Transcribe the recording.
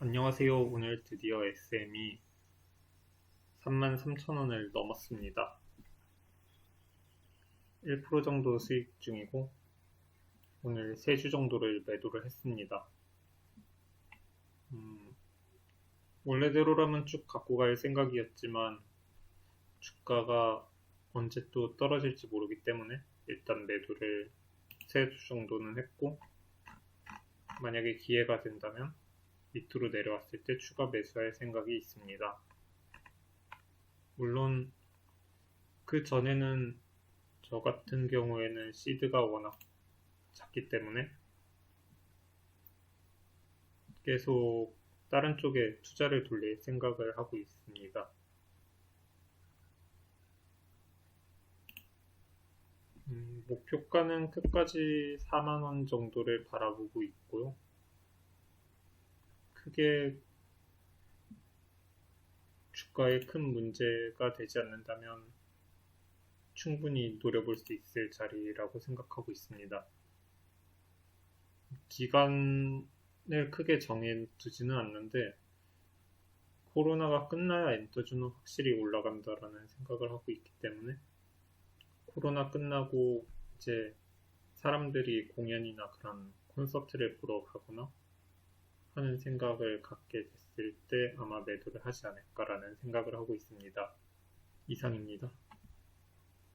안녕하세요. 오늘 드디어 SM이 33,000원을 넘었습니다. 1% 정도 수익 중이고 오늘 3주 정도를 매도를 했습니다. 음, 원래대로라면 쭉 갖고 갈 생각이었지만 주가가 언제 또 떨어질지 모르기 때문에 일단 매도를 3주 정도는 했고 만약에 기회가 된다면 밑으로 내려왔을 때 추가 매수할 생각이 있습니다. 물론 그 전에는 저 같은 경우에는 시드가 워낙 작기 때문에 계속 다른 쪽에 투자를 돌릴 생각을 하고 있습니다. 음, 목표가는 끝까지 4만원 정도를 바라보고 있고요. 크게 주가에 큰 문제가 되지 않는다면 충분히 노려볼 수 있을 자리라고 생각하고 있습니다. 기간을 크게 정해두지는 않는데 코로나가 끝나야 엔터주는 확실히 올라간다라는 생각을 하고 있기 때문에 코로나 끝나고 이제 사람들이 공연이나 그런 콘서트를 보러 가거나 하는 생각을 갖게 됐을 때 아마 매도를 하지 않을까라는 생각을 하고 있습니다. 이상입니다.